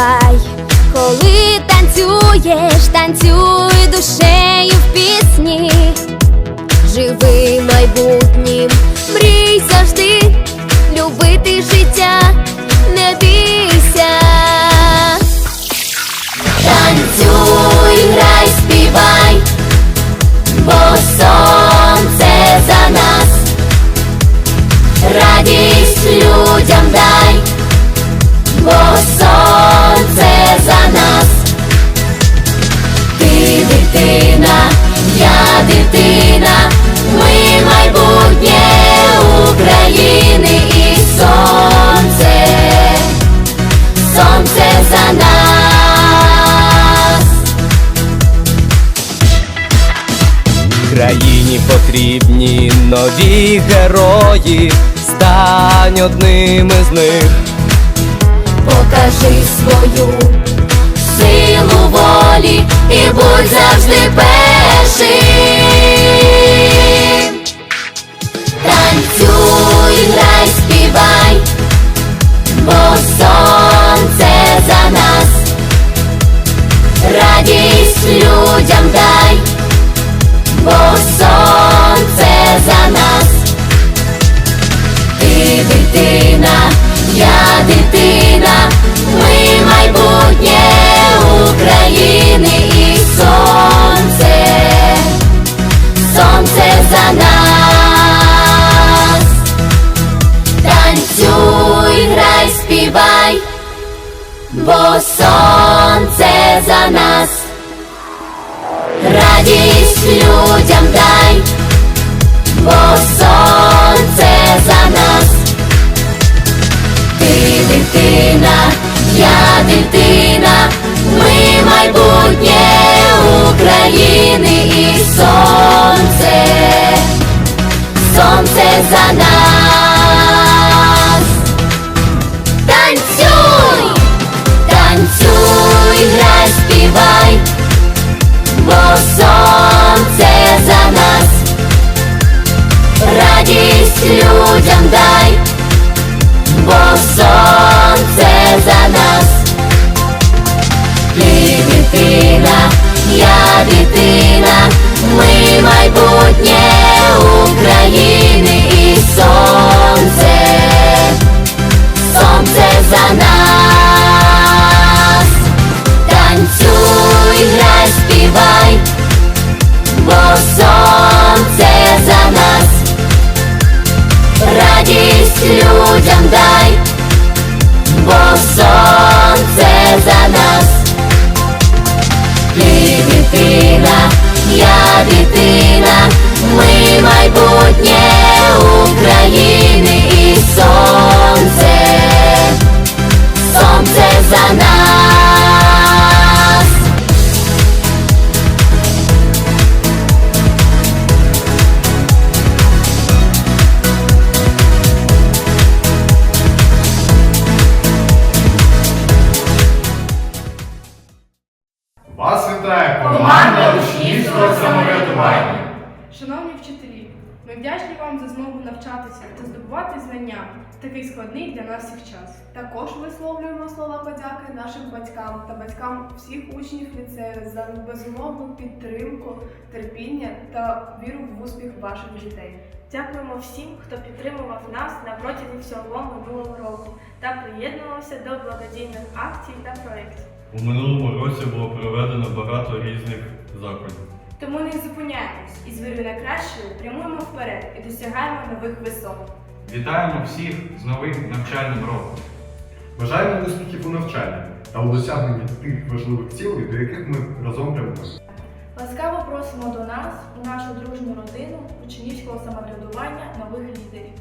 співай, коли танцюєш, танцюй душею в пісні, живи майбутнім, мрій завжди, любити життя, не бійся. Танцюй, грай, співай, бо сонце за нас, радість людям дай, Країні потрібні нові герої, стань одним із них. Покажи свою силу волі і будь завжди першим. Танцюй, грай, співай, бо сонце я дитина, ми майбутнє України і сонце, сонце за нас. Танцюй, грай, співай, бо сонце за нас. Радість людям дай, бо сонце дитина, я дитина, дитина, ми майбутнє Вас команда учнівського самоврядування. Шановні вчителі, ми вдячні вам за змогу навчатися та здобувати знання в такий складний для нас всіх час. Також висловлюємо слова подяки нашим батькам та батькам всіх учнів ліцею за безумовну підтримку, терпіння та віру в успіх ваших дітей. Дякуємо всім, хто підтримував нас на протязі всього минулого року та приєднувався до благодійних акцій та проєктів. У минулому році було проведено багато різних заходів. Тому не зупиняємось і з вірою на кращою прямуємо вперед і досягаємо нових висот. Вітаємо всіх з новим навчальним роком. Бажаємо успіхів у навчанні та у досягненні тих важливих цілей, до яких ми разом прямуємо. Ласкаво просимо до нас у нашу дружню родину учнівського самоврядування нових лідерів.